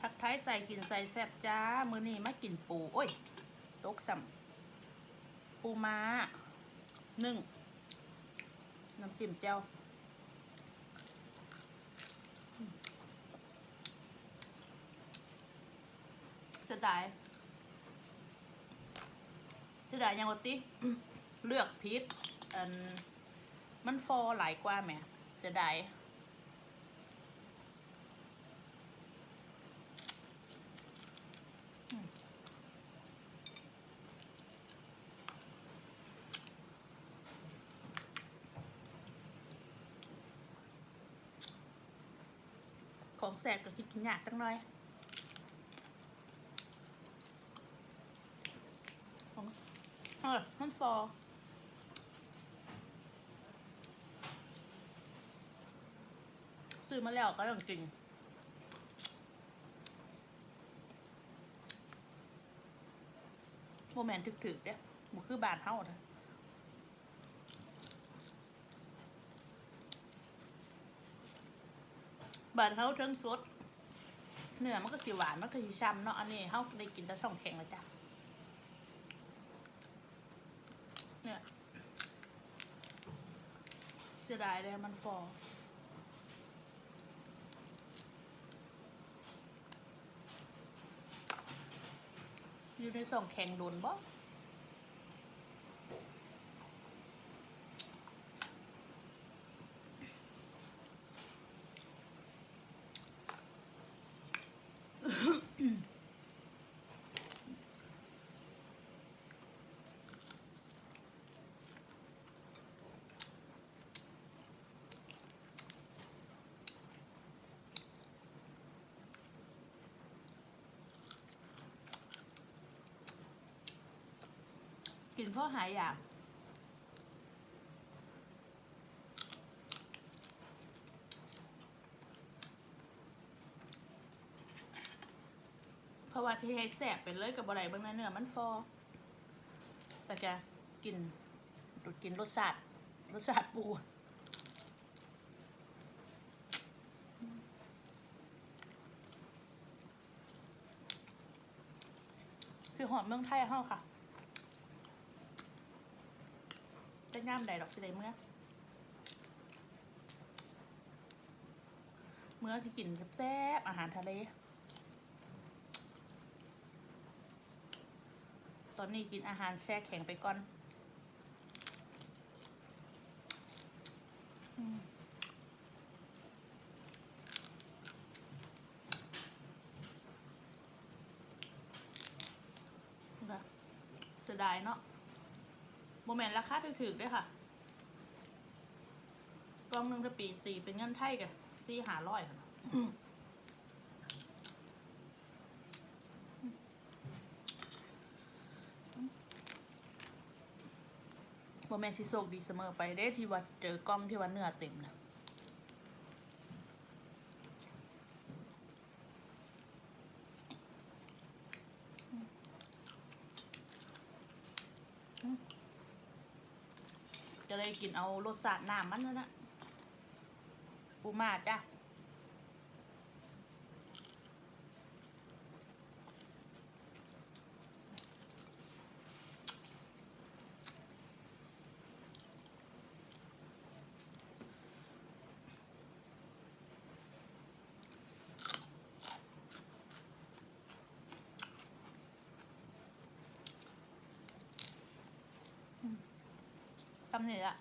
ทักทยใส่กินใส่แซ่บจ้า มือนี้มากินปู โอ้ย ตกสัมปูม้าหนึ่งน้ำจิ้มเจ้าอืมเสดายเสดายยังวติ เลือกพิษอันมันฟอหลายกว่าแหมเสียดาย ของแสบก็สิกินยากจังหน่อย ของเออมันฟอซื้อมาแล้วก็ต้องกินโมแมนถึกๆเด้บุคือบานเท่าเด้อ บ้านเขาเทิงสดเนื้อมันก็สีหวานมันก็สีช้ำเนาะอันนี้เขาได้กินแต่ช่องแข็งแล้วจ้ะเนี่ยเสียดายเลยมันฟออยู่ในช่องแข็งโดนบ่ กินเพราะหายอยากเพราะว่าที่ให้แสบไปเลยกับบะไรบางนั้นเนื้อมันฟอ แต่จะกินดูดกินรสชาติรสชาติปูคือหอมเมืองไทยเฮาค่ะ จะย่ามใดดอกสิได้เมื่อเมื่อสิกินแซ่บอาหารทะเล ตอนนี้กินอาหารแช่แข็งไปก่อนเสียดายเนาะ โมเมนต์ราคาถูกๆด้วยค่ะ กล่องหนึ่งจะปีตีเป็นเงินไทยกันซี่หาร้อยค่ะโมเมนต์ที่โชคดีเสมอไปได้ที่วัดเจอกล้องที่วัดเนื้อเต็มนะ จะเลยกินเอารสชาติน้ำมันนั่นนะปูมาจ้ะ ทำนี่ละ